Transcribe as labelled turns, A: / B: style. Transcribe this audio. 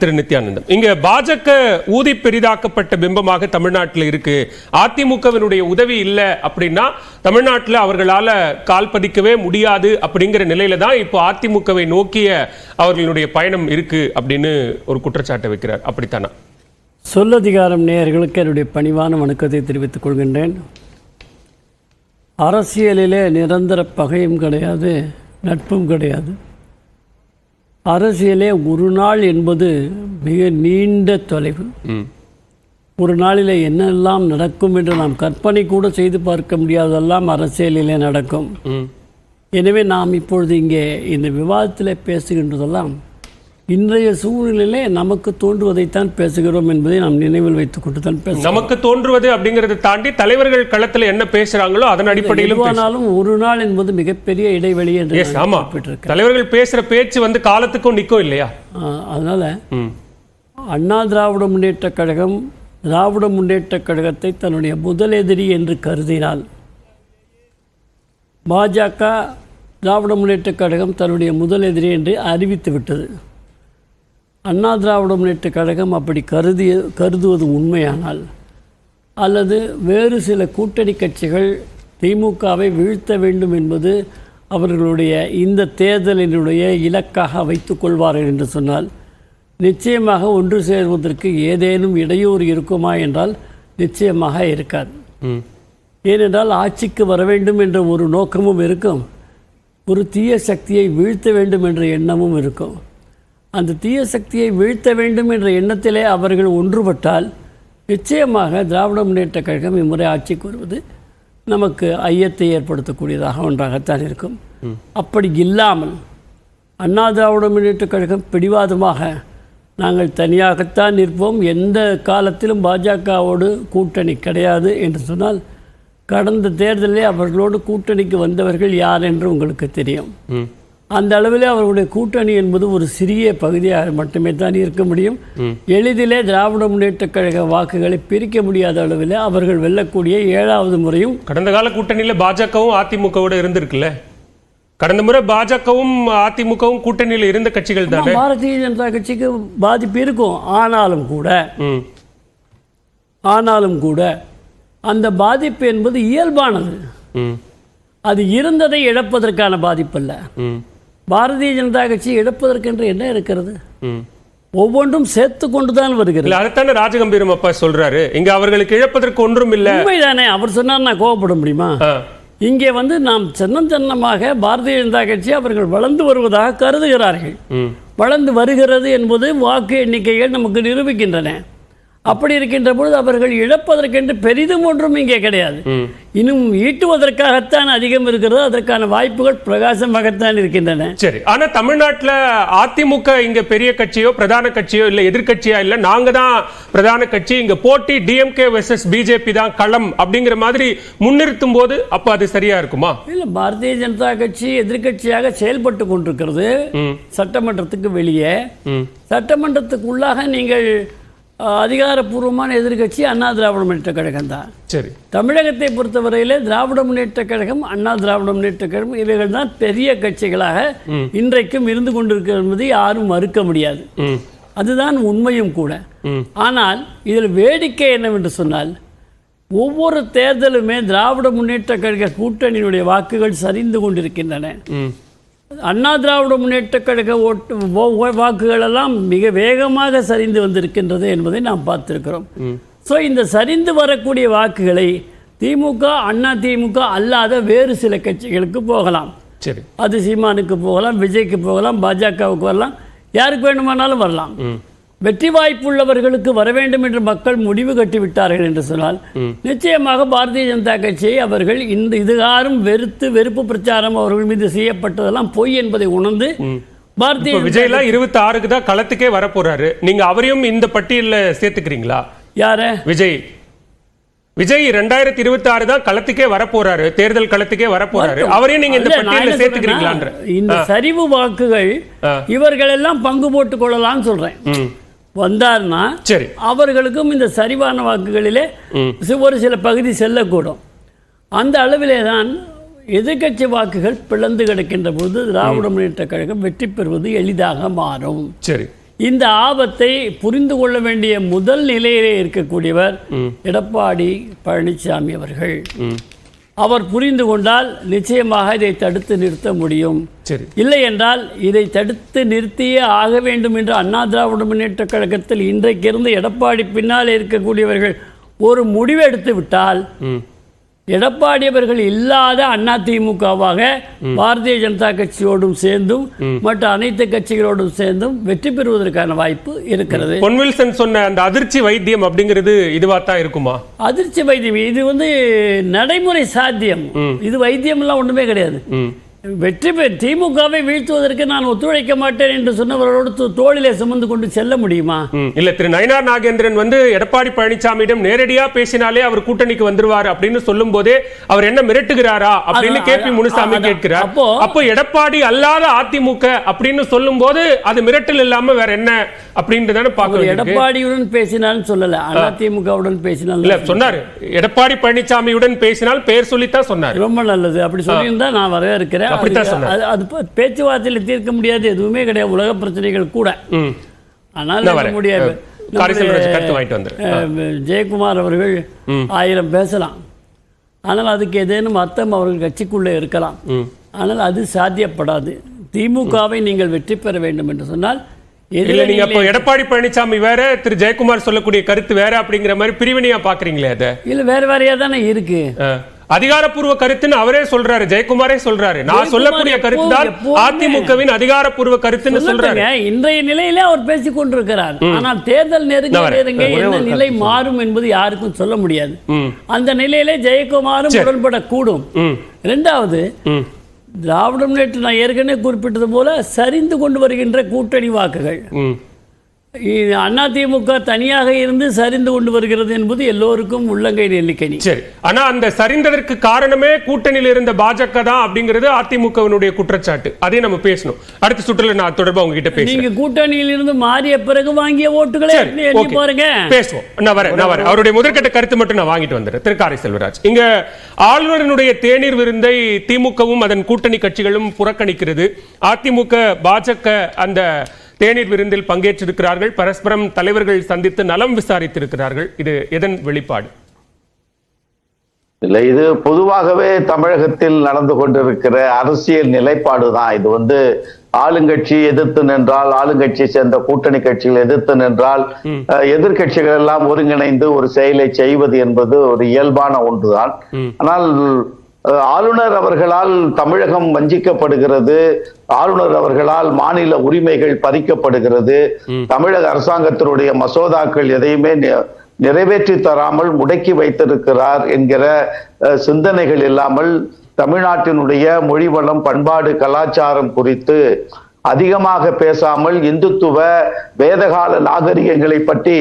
A: திரு நித்யானந்தம். இங்க பாஜக ஊதி பெரிதாக்கப்பட்ட பிம்பமாக தமிழ்நாட்டில் இருக்கு. அதிமுகவினுடைய உதவி இல்லை அப்படின்னா தமிழ்நாட்டில் அவர்களால கால் பதிக்கவே முடியாது அப்படிங்கிற நிலையில தான் இப்போ அதிமுகவை நோக்கிய அவர்களுடைய பயணம் இருக்கு அப்படின்னு ஒரு குற்றச்சாட்டை வைக்கிறார். அப்படித்தானா?
B: சொல்லதிகாரம் நேயர்களுக்கு என்னுடைய பணிவான வணக்கத்தை தெரிவித்துக் கொள்கின்றேன். அரசியலிலே நிரந்தர பகையும் கிடையாது நட்பும் கிடையாது. அரசியலே ஒரு நாள் என்பது மிக நீண்ட தொலைவு. ஒரு நாளிலே என்னெல்லாம் நடக்கும் என்று நாம் கற்பனை கூட செய்து பார்க்க முடியாதெல்லாம் அரசியலிலே நடக்கும். எனவே நாம் இப்பொழுது இங்கே இந்த விவாதத்தில் பேசுகின்றதெல்லாம் இன்றைய சூழ்நிலையிலே நமக்கு தோன்றுவதைத்தான் பேசுகிறோம் என்பதை நாம் நினைவில் வைத்துக் கொண்டு தான் பேச
A: நமக்கு தோன்றுவது அப்படிங்கறதை தாண்டி தலைவர்கள் களத்துல என்ன பேசுறாங்களோ அதன் அடிப்படையிலும் பேச-
B: எதுவானாலும் ஒரு நாள் என்பது மிகப்பெரிய இடைவெளி என்று
A: ஆமா. தலைவர்கள் பேசுற பேச்சு வந்து காலத்துக்கும் நிக்கும் இல்லையா
B: அதனால. அண்ணா திராவிட முன்னேற்ற கழகம் திராவிட முன்னேற்ற கழகத்தை தன்னுடைய முதல் எதிரி என்று கருதினால் பாஜக திராவிட முன்னேற்ற கழகம் தன்னுடைய முதல் எதிரி என்று அறிவித்து விட்டது அண்ணா திராவிட முன்னேற்ற கழகம் அப்படி கருதிய கருதுவது உண்மையானால் அல்லது வேறு சில கூட்டணி கட்சிகள் திமுகவை வீழ்த்த வேண்டும் என்பது அவர்களுடைய இந்த தேர்தலினுடைய இலக்காக வைத்துக் கொள்வார்கள் என்று சொன்னால் நிச்சயமாக ஒன்று சேர்வதற்கு ஏதேனும் இடையூறு இருக்குமா என்றால் நிச்சயமாக இருக்காது. ஏனென்றால் ஆட்சிக்கு வர வேண்டும் என்ற ஒரு நோக்கமும் இருக்கும். ஒரு தீய சக்தியை வீழ்த்த வேண்டும் என்ற எண்ணமும் இருக்கும். அந்த தீய சக்தியை வீழ்த்த வேண்டும் என்ற எண்ணத்திலே அவர்கள் ஒன்றுபட்டால் நிச்சயமாக திராவிட முன்னேற்ற கழகம் இம்முறை ஆட்சிக்கு வருவது நமக்கு ஐயத்தை ஏற்படுத்தக்கூடியதாக ஒன்றாகத்தான் இருக்கும். அப்படி இல்லாமல் அண்ணா திராவிட முன்னேற்ற கழகம் பிடிவாதமாக நாங்கள் தனியாகத்தான் நிற்போம். எந்த காலத்திலும் பாஜகவோடு கூட்டணி கிடையாது என்று சொன்னால் கடந்த தேர்தலில் அவர்களோடு கூட்டணிக்கு வந்தவர்கள் யார் என்று உங்களுக்கு தெரியும். அந்த அளவிலே அவர்களுடைய கூட்டணி என்பது ஒரு சிறிய பகுதியாக மட்டுமே தான் இருக்க முடியும். எளிதிலே திராவிட முன்னேற்ற கழக வாக்குகளை பிரிக்க முடியாத அளவிலே அவர்கள் வெல்லக்கூடிய ஏழாவது முறையும்
A: கடந்த கால கூட்டணியில பாஜகவும் அதிமுகவோட இருந்திருக்குல்ல? கடந்த முறை பாஜகவும் அதிமுகவும் கூட்டணியில இருந்த கட்சிகள் தானே?
B: பாரதிய ஜனதா கட்சிக்கு பாதிப்பு இருக்கும். ஆனாலும் கூட. ஆனாலும் கூட அந்த பாதிப்பு என்பது இயல்பானது. அது இருந்ததை இழப்பதற்கான பாதிப்பல்ல
A: ம்.
B: பாரதிய ஜனதா கட்சி இழப்பதற்கென்று என்ன இருக்கிறது. ஒவ்வொன்றும் சேர்த்து கொண்டுதான் வருகிறது.
A: இல்ல அதைத்தானே ராஜகம்பீரம் அப்பா சொல்றாரு. இங்க அவர்களுக்கு இழப்பதற்கு ஒன்றும் இல்ல.
B: உண்மைதானே? அவர் சொன்னார் நான் கோவப்பட முடியுமா. இங்கே வந்து நாம் சின்னம் சின்னமாக பாரதிய ஜனதா கட்சி அவர்கள் வளர்ந்து வருவதாக கருதுகிறார்கள். வளர்ந்து வருகிறது என்பது வாக்கு எண்ணிக்கைகள் நமக்கு நிரூபிக்கின்றன. அப்படி இருக்கின்ற பொழுது அவர்கள் இழப்பதற்கென்று பெரிதும் ஒன்றும் இங்கே கிடையாது. இன்னும் ஈட்டுவதற்காகத்தான் அதிகம் இருக்கிறது. அதற்கான வாய்ப்புகள் பிரகாசமாகத்தான் இருக்கின்றன.
A: சரி ஆனா தமிழ்நாட்டுல அதிமுக இங்க பெரிய கட்சியோ பிரதான கட்சியோ இல்ல எதிர்க்கட்சியா இல்ல நாங்க தான் பிரதான கட்சி. இங்க போட்டி டிஎம்கே வெர்சஸ் பிஜேபி தான் களம் அப்படிங்கிற மாதிரி முன்னிறுத்தும் போது அப்ப அது சரியா இருக்குமா?
B: இல்லை பாரதிய ஜனதா கட்சி எதிர்க்கட்சியாக செயல்பட்டு கொண்டிருக்கிறது. சட்டமன்றத்துக்கு வெளியே. சட்டமன்றத்துக்குள்ளாக நீங்கள் அதிகாரப்பூர்வமான எதிர்க்கட்சி அண்ணா திராவிட முன்னேற்ற கழகம் தான்
A: சரி
B: தமிழகத்தை பொறுத்தவரையிலே திராவிட முன்னேற்ற கழகம் அண்ணா திராவிட முன்னேற்ற கழகம் இவைகள் தான் பெரிய கட்சிகளாக இன்றைக்கும் இருந்து கொண்டிருக்கிறது என்பதை யாரும் மறுக்க முடியாது. அதுதான் உண்மையும் கூட. ஆனால் இதில் வேடிக்கை என்னவென்று சொன்னால் ஒவ்வொரு தேர்தலுமே திராவிட முன்னேற்ற கழக கூட்டணியினுடைய வாக்குகள் சரிந்து கொண்டிருக்கின்றன. அண்ணா திராவிட முன்னேற்ற கழக ஓட்டு வோ- வோ- வாக்குகள் எல்லாம் மிக வேகமாக சரிந்து வந்திருக்கின்றது என்பதை நாம் பார்த்திருக்கிறோம். ஸோ இந்த சரிந்து வரக்கூடிய வாக்குகளை திமுக அண்ணா திமுக அல்லாத வேறு சில கட்சிகளுக்கு போகலாம்.
A: சரி.
B: அது சீமானுக்கு போகலாம் விஜய்க்கு போகலாம் பாஜகவுக்கு வரலாம். யாருக்கு வேண்டுமானாலும் வரலாம். வெற்றி வாய்ப்புள்ளவர்களுக்கு வர வேண்டும் என்று மக்கள் முடிவு கட்டி விட்டார்கள் என்று சொன்னால் நிச்சயமாக பாரதிய ஜனதா கட்சியை அவர்கள் இந்த இதுகாரும் வெறுத்து வெறுப்பு பிரச்சாரம் அவர்கள் மீது செய்யப்பட்டதெல்லாம் பொய் என்பதை உணர்ந்து பாரதிய
A: விஜய்லாம் இருபத்தி ஆறுக்கு தான் களத்துக்கே வர போறாரு நீங்க அவரையும் இந்த பட்டியல்ல சேர்த்துக்கிறீங்களா?
B: யார?
A: விஜய். விஜய் ரெண்டாயிரத்தி இருபத்தி ஆறு தான் களத்துக்கே வர போறாரு தேர்தல் களத்துக்கே வர போறாரு அவரையும் நீங்க இந்த
B: என்ன
A: சேர்த்துக்கிறீங்களான்ற.
B: இந்த சரிவு வாக்குகள். இவர்கள் எல்லாம் பங்கு போட்டுக் கொள்ளலாம்னு சொல்றேன். வந்தார்னா
A: சரி.
B: அவர்களுக்கும் இந்த சரிவான வாக்குகளிலே ஒரு சில பகுதி செல்லக்கூடும். அந்த அளவிலே தான் எதிர்க்கட்சி வாக்குகள் பிளந்து கிடக்கின்ற பொழுது திராவிட முன்னேற்ற கழகம் வெற்றி பெறுவது எளிதாக மாறும்.
A: சரி.
B: இந்த ஆபத்தை புரிந்து கொள்ள வேண்டிய முதல் நிலையிலே இருக்கக்கூடியவர் எடப்பாடி பழனிசாமி அவர்கள். அவர் புரிந்து கொண்டால் நிச்சயமாக இதை தடுத்து நிறுத்த முடியும்.
A: சரி.
B: இல்லை என்றால் இதை தடுத்து நிறுத்தியே ஆக வேண்டும் என்று அண்ணா திராவிட முன்னேற்ற கழகத்தில் இன்றைக்கிருந்து எடப்பாடி பின்னால் இருக்கக்கூடியவர்கள் ஒரு முடிவு எடுத்து விட்டால் எடப்பாடி அவர்கள் இல்லாத அதிமுகவாக பாரதிய ஜனதா கட்சியோடும் சேர்ந்தும் மற்ற அனைத்து கட்சிகளோடும் சேர்ந்தும் வெற்றி பெறுவதற்கான வாய்ப்பு இருக்கிறது.
A: பொன்வில்சன் சொன்ன அந்த அதிர்ச்சி வைத்தியம் அப்படிங்கிறது இதுவா தான் இருக்குமா?
B: அதிர்ச்சி வைத்தியம். இது வந்து நடைமுறை சாத்தியம். இது வைத்தியம் எல்லாம் ஒண்ணுமே கிடையாது. வெற்றி பெற திமுகவை வீழ்த்துவதற்கு நான் ஒத்துழைக்க மாட்டேன் என்று சொன்னவர்களோடு தோளிலே சுமந்து கொண்டு செல்ல முடியுமா.
A: இல்ல திரு நயினார் நாகேந்திரன் வந்து எடப்பாடி பழனிசாமியிடம் நேரடியா பேசினாலே அவர் கூட்டணிக்கு வந்துருவார் அப்படின்னு சொல்லும் போதே அவர் என்ன மிரட்டுகிறாரா அப்படின்னு கே பி முனுசாமி. கேட்கிறார்.
B: அப்போ-
A: அப்போ எடப்பாடி அல்லாத அதிமுக அப்படின்னு சொல்லும் போது அது மிரட்டல் இல்லாம வேற என்ன அப்படின்னு தானே பார்க்க
B: அவர்
A: வேண்டியிருக்கு.
B: எடப்பாடியுடன் பேசினாலும் சொல்லல அதிமுகவுடன் பேசினாலும்
A: இல்ல சொன்னாரு. எடப்பாடி பழனிசாமியுடன் பேசினால் பெயர் சொல்லித்தான் சொன்னாரு.
B: ரொம்ப நல்லது. அப்படி சொல்லியிருந்தா நான் வரவேற்கிறேன்.
A: அப்படித்தான் சொன்னார்.
B: அது பேச்சுவார்த்தையில் தீர்க்க முடியாது எதுவுமே கிடையாது உலக பிரச்சனைகள் கூட. ஆனால். முடியாது ஜெயக்குமார் அவர்கள் ஆயிரம் பேசலாம். ஆனால் அதுக்கு ஏதேனும் அர்த்தம் அவர்கள் கட்சிக்குள்ளே இருக்கலாம். ஆனால் அது சாத்தியப்படாது. திமுகவை நீங்கள் வெற்றி பெற வேண்டும் என்று சொன்னால்
A: இல்ல நீங்க அப்போ எடப்பாடி பழனிசாமி வேற திரு ஜெயக்குமார் சொல்லக்கூடிய கருத்து வேற அப்படிங்கிற மாதிரி பிரிவினையா பாக்குறீங்களே அதை?
B: இல்ல வேற வேறையா தானே இருக்கு.
A: அதிகாரப்பூர்வ கருத்துன்னு அவரே சொல்றாரு ஜெயக்குமாரே சொல்றாரு. நான் சொல்லக்கூடிய கருத்து தான் அதிமுகவின் அதிகாரப்பூர்வ கருத்துன்னு சொல்றாரு.
B: இன்றைய நிலையிலே அவர் பேசிக் கொண்டிருக்கிறார். ஆனால் தேர்தல் நெருங்க. நெருங்க என்ன நிலை மாறும் என்பது யாருக்கும் சொல்ல முடியாது. அந்த நிலையிலே ஜெயக்குமாரும்
A: சரி.
B: உடன்படக்கூடும்.
A: ம்.
B: இரண்டாவது திராவிட முன்னேற்ற நான் ஏற்கனவே குறிப்பிட்டது போல சரிந்து கொண்டு வருகின்ற கூட்டணி வாக்குகள். அதிமுக தனியாக இருந்து சரிந்து கொண்டு வருகிறது என்பது எல்லோருக்கும் உள்ளங்கை நெல்லிக்கனி
A: சரி. ஆனா அந்த சரிந்ததற்கு காரணமே கூட்டணியில் இருந்த பாஜக தான் அப்படிங்கிறது அதிமுகவினுடைய குற்றச்சாட்டு. அதையும் நம்ம பேசணும். அடுத்த சுற்றுல நான் தொடர்பா உங்ககிட்ட பேசுறேன்.
B: நீங்க கூட்டணியில் இருந்து மாறிய பிறகு வாங்கிய ஓட்டுகளை எண்ணி. பாருங்க.
A: பேசுவோம். நான் வரேன் நான் வரேன். அவருடைய முதற்கட்ட கருத்து மட்டும் நான் வாங்கிட்டு வந்துடுறேன். திருக்காரை செல்வராஜ். இங்க ஆளுநரினுடைய தேநீர் விருந்தை திமுகவும் அதன் கூட்டணி கட்சிகளும் புறக்கணிக்கிறது. அதிமுக பாஜக அந்த தேநீர் விருந்தில் பங்கேற்றிருக்கிறார்கள். பரஸ்பரம் தலைவர்கள் சந்தித்து நலம் விசாரித்திருக்கிறார்கள். இது எதன் வெளிப்பாடு?
C: இல்லை இது பொதுவாகவே தமிழகத்தில் நடந்து கொண்டிருக்கிற அரசியல் நிலைப்பாடு தான். இது வந்து ஆளுங்கட்சி எதிர்த்து நின்றால் ஆளுங்கட்சியை சேர்ந்த கூட்டணி கட்சிகள் எதிர்த்து நின்றால் அஹ், எதிர்க்கட்சிகள் எல்லாம் ஒருங்கிணைந்து ஒரு செயலை செய்வது என்பது ஒரு இயல்பான ஒன்றுதான். ஆனால் ஆளுநர் அவர்களால் தமிழகம் வஞ்சிக்கப்படுகிறது. ஆளுநர் அவர்களால் மாநில உரிமைகள் பறிக்கப்படுகிறது. தமிழக அரசாங்கத்தினுடைய மசோதாக்கள் எதையுமே நிறைவேற்றி தராமல் முடக்கி வைத்திருக்கிறார் என்கிற சிந்தனைகள் இல்லாமல் தமிழ்நாட்டினுடைய மொழி வளம் பண்பாடு கலாச்சாரம் குறித்து அதிகமாக பேசாமல் இந்துத்துவ வேதகால நாகரிகங்களை பற்றி